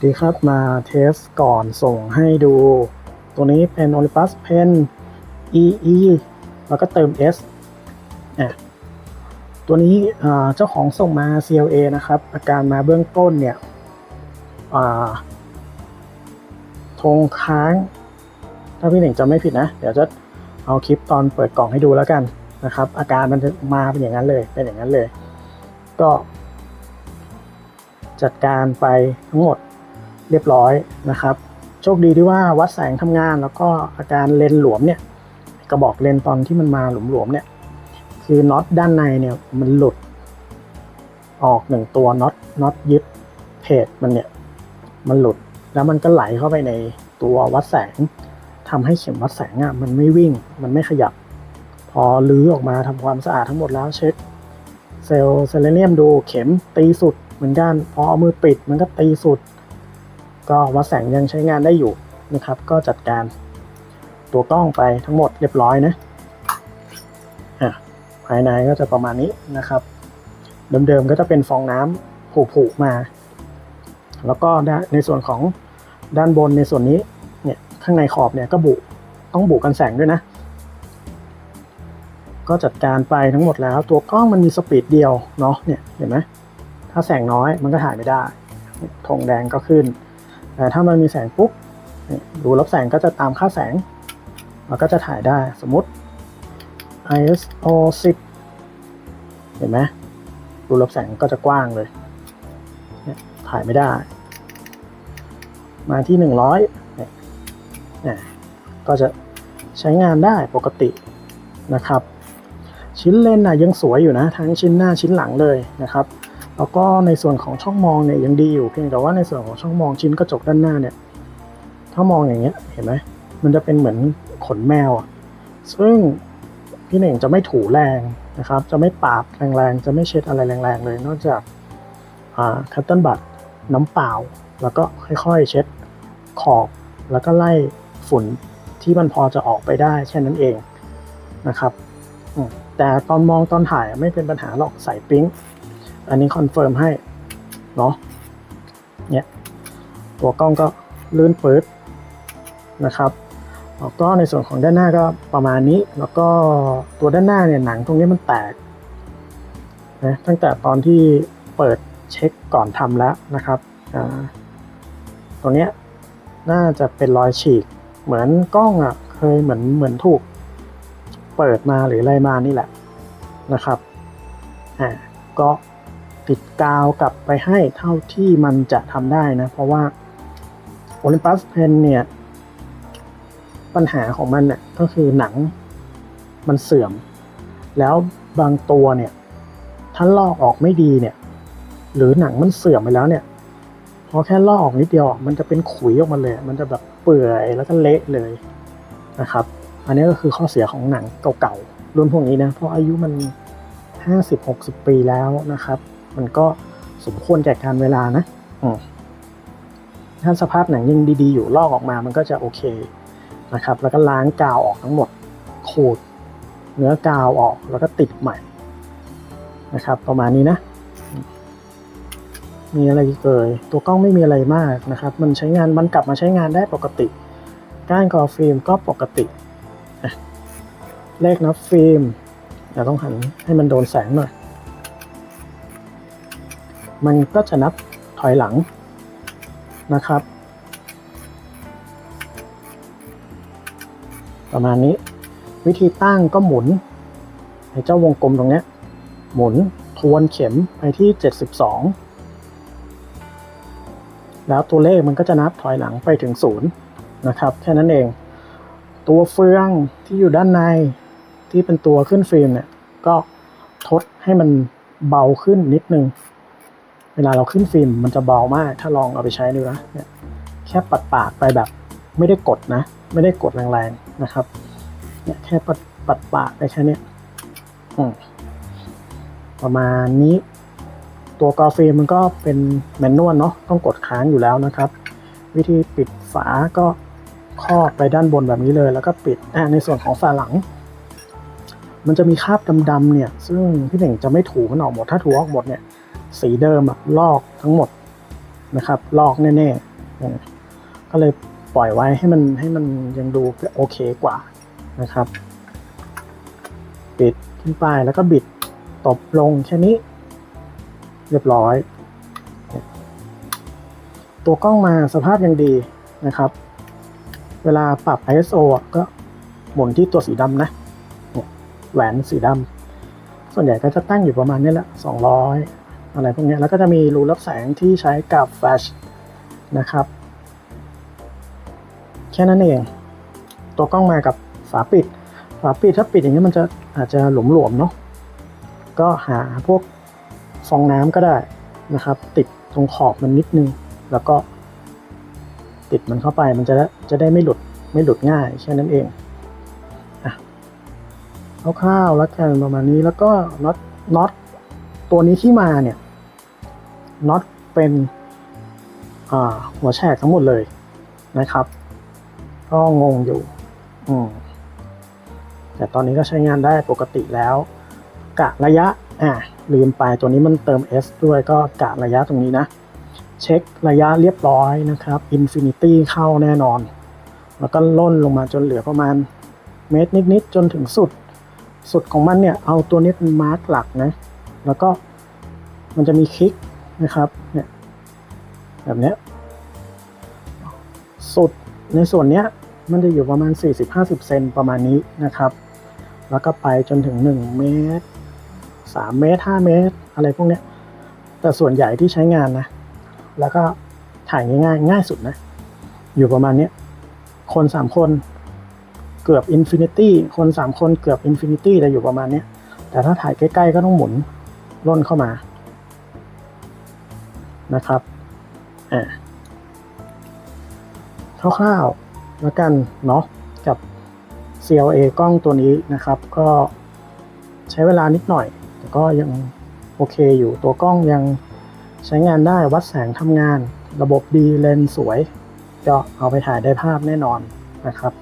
วัสดีครับมาเทสก่อนส่งให้ดู ตัวนี้เป็น Olympus Pen EE แล้วก็เติม S อะตัวนี้เจ้าของส่งมา CLA นะครับ อาการมาเบื้องต้นเนี่ยอ่าธงค้าง ถ้าพี่หนึ่งจำไม่ผิดนะ เดี๋ยวจะเอาคลิปตอนเปิดกล่องให้ดูแล้วกันนะครับ อาการมันมาเป็นอย่างนั้นเลย เป็นอย่างนั้นเลย ก็จัดการไปทั้งหมด เรียบร้อยนะครับ โชคดีที่ว่าวัดแสงทำงานแล้วก็อาการเลนหลวมเนี่ยกระบอกเลนตอนที่มันมาหลวมๆเนี่ย คือน็อตด้านในเนี่ยมันหลุด ออกหนึ่งตัวน็อตน็อตยึดเพจมันเนี่ย มันหลุดแล้วมันก็ไหลเข้าไปในตัววัดแสงทำให้เข็มวัดแสงอะมันไม่วิ่งมันไม่ขยับ พอลื้อออกมาทำความสะอาดทั้งหมดแล้วเช็คเซลล์เซเลเนียมดูเข็มตีสุดเหมือนกันพอเอามือปิดมันก็ตีสุด ก็วัดแสงยังใช้งานได้อยู่นะครับ ก็จัดการตัวกล้องไปทั้งหมดเรียบร้อยนะภายในก็จะประมาณนี้นะครับ เดิมๆก็จะเป็นฟองน้ำผุๆมา แล้วก็ในส่วนของด้านบนในส่วนนี้เนี่ยข้างในขอบเนี่ยก็บุต้องบุกันแสงด้วยนะ ก็จัดการไปทั้งหมดแล้ว ตัวกล้องมันมีสปีดเดียวเนาะเนี่ยเห็นไหมถ้าแสงน้อยมันก็ถ่ายไม่ได้ธงแดงก็ขึ้น ถ้ามันมีแสงปุ๊บรูรับแสงก็จะตามค่าแสงมันก็จะถ่ายได้สมมติ ISO 10 เห็นไหมรูรับแสงก็จะกว้างเลย ถ่ายไม่ได้ มาที่ 100เนี่ยก็จะใช้งานได้ปกตินะครับ ชิ้นเลนน่ะยังสวยอยู่นะ ทั้งชิ้นหน้าชิ้นหลังเลยนะครับ แล้วก็ในส่วนของช่องมองเนี่ยยังดีอยู่เพียงแต่ว่าในส่วนของช่องมองชิ้นกระจกด้านหน้าเนี่ย ถ้ามองอย่างเงี้ยเห็นไหมมันจะเป็นเหมือนขนแมวอะซึ่งพี่เน่งจะไม่ถูแรงนะครับ จะไม่ปาบแรงๆ จะไม่เช็ดอะไรแรงๆ เลย นอกจากอ่าคัตเติลบัตน้ำเปล่า แล้วก็ค่อยๆ เช็ดขอบ แล้วก็ไล่ฝุ่นที่มันพอจะออกไปได้แค่นั้นเองนะครับแต่ตอนมองตอนถ่ายไม่เป็นปัญหาหรอกใส่ปิ๊ง อันนี้คอนเฟิร์มให้เนาะเนี่ยตัวกล้องก็ลื่นปื๊ดนะครับแล้วก็ในส่วนของด้านหน้าก็ประมาณนี้ แล้วก็ตัวด้านหน้าเนี่ยหนังตรงนี้มันแตกนะตั้งแต่ตอนที่เปิดเช็คก่อนทำแล้วนะครับอ่าตรงเนี้ยน่าจะเป็นรอยฉีก เหมือนกล้องอะเคยเหมือนเหมือนถูกเปิดมาหรืออะไรมานี่แหละนะครับอ่าก็ ติดกาวกลับไปให้เท่าที่มันจะทำได้นะ เพราะว่า Olympus Pen เนี่ย ปัญหาของมันเนี่ยก็คือหนังมันเสื่อม แล้วบางตัวเนี่ย ถ้าลอกออกไม่ดีเนี่ย หรือหนังมันเสื่อมไปแล้วเนี่ยพอแค่ลอกออกนิดเดียวมันจะเป็นขุยออกมาเลย มันจะแบบเปื่อยแล้วก็เละเลยนะครับ อันนี้ก็คือข้อเสียของหนังเก่าๆรุ่นพวกนี้นะเพราะอายุมัน50-60 ปีแล้วนะครับ มันก็สมควรแก่การเวลานะอืมถ้าสภาพหนังยังดีๆ อยู่ลอกออกมามันก็จะโอเคนะครับ แล้วก็ล้างกาวออกทั้งหมดขูดเนื้อกาวออกแล้วก็ติดใหม่นะครับ ประมาณนี้นะ มีอะไรอีกเอ่ยตัวกล้องไม่มีอะไรมากนะครับ มันใช้งานมันกลับมาใช้งานได้ปกติ ก้านกรอฟิล์มก็ปกติอะเลขนับฟิล์มเดี๋ยวต้องหันให้มันโดนแสงหน่อย มันก็จะนับถอยหลังนะครับ ประมาณนี้วิธีตั้งก็หมุนไอ้เจ้าวงกลมตรงนี้ หมุนทวนเข็มไปที่ 72 แล้วตัวเลขมันก็จะนับถอยหลังไปถึงศูนย์นะครับ แค่นั้นเอง ตัวเฟืองที่อยู่ด้านในที่เป็นตัวขึ้นฟิล์มเนี่ย ก็ทดให้มันเบาขึ้นนิดนึง เวลาเราขึ้นฟิล์มมันจะเบามาก ถ้าลองเอาไปใช้ดูนะเนี่ยแค่ปัดปากไปแบบไม่ได้กดนะ ไม่ได้กดแรงๆนะครับเนี่ยแค่ปัดปัดปากไปแค่นี้ประมาณนี้ ตัวกอฟิล์มมันก็เป็นแมนนวลเนาะต้องกดค้างอยู่แล้วนะครับ วิธีปิดฝาก็ครอบไปด้านบนแบบนี้เลย แล้วก็ปิดในส่วนของฝาหลัง มันจะมีคราบดำๆเนี่ย ซึ่งพี่เหน่งจะไม่ถูมันออกหมดถ้าถูออกหมดเนี่ย สีเดิมอะลอกทั้งหมดนะครับ ลอกแน่ๆเนี่ยก็เลยปล่อยไว้ให้มันให้มันยังดูโอเคกว่านะครับ ปิดขึ้นไปแล้วก็บิดตบลงแค่นี้ เรียบร้อย ตัวกล้องมาสภาพยังดีนะครับ เวลาปรับ ISO ก็หมุนที่ตัวสีดำนะแหวนสีดำส่วนใหญ่ก็จะตั้งอยู่ประมาณนี้แหละ200 อะไรพวกนี้แล้วก็จะมีรูรับแสงที่ใช้กับแฟลชนะครับ แค่นั้นเอง ตัวกล้องมากับฝาปิด ฝาปิดถ้าปิดอย่างนี้มันจะอาจจะหลวมๆเนาะก็หาพวกฟองน้ำก็ได้นะครับ ติดตรงขอบมันนิดนึง แล้วก็ติดมันเข้าไปมันจะจะได้ไม่หลุดไม่หลุดง่ายแค่นั้นเองอะคร่าวๆแล้วกันประมาณนี้แล้วก็น็อตน็อต ตัวนี้ที่มาเนี่ยน็อตเป็นอ่าหัวแฉกทั้งหมดเลยนะครับ ก็งงอยู่ อืมแต่ตอนนี้ก็ใช้งานได้ปกติแล้ว กะระยะ อะลืมไปตัวนี้มันเติม S ด้วยก็กะระยะตรงนี้นะ เช็คระยะเรียบร้อยนะครับ Infinity เข้าแน่นอน แล้วก็ล่นลงมาจนเหลือประมาณเมตรนิด ๆ จนถึงสุด สุดของมันเนี่ย เอาตัวนี้เป็นมาร์กหลักนะ แล้วก็มันจะมีคลิกนะครับเนี่ยแบบเนี้ยสุดในส่วนเนี้ยมันจะอยู่ประมาณ 40-50 เซนประมาณนี้นะครับ แล้วก็ไปจนถึง 1 เมตร 3 เมตร 5 เมตร อะไรพวกเนี้ยแต่ส่วนใหญ่ที่ใช้งานนะ แล้วก็ถ่ายง่ายๆ ง่ายสุดนะ อยู่ประมาณเนี้ยคนสามคนเกือบอินฟินิตี้คนสามคนเกือบอินฟินิตี้จะอยู่ประมาณเนี้ยแต่ถ้าถ่ายใกล้ ๆ ก็ต้องหมุน ล่นเข้ามานะครับอ่าคร่าวๆแล้วกันเนาะกับ CLA กล้องตัวนี้นะครับ ก็ใช้เวลานิดหน่อย แต่ก็ยังโอเคอยู่ตัวกล้องยังใช้งานได้วัดแสงทำงาน ระบบดีเลนส์สวย ก็เอาไปถ่ายได้ภาพแน่นอนนะครับ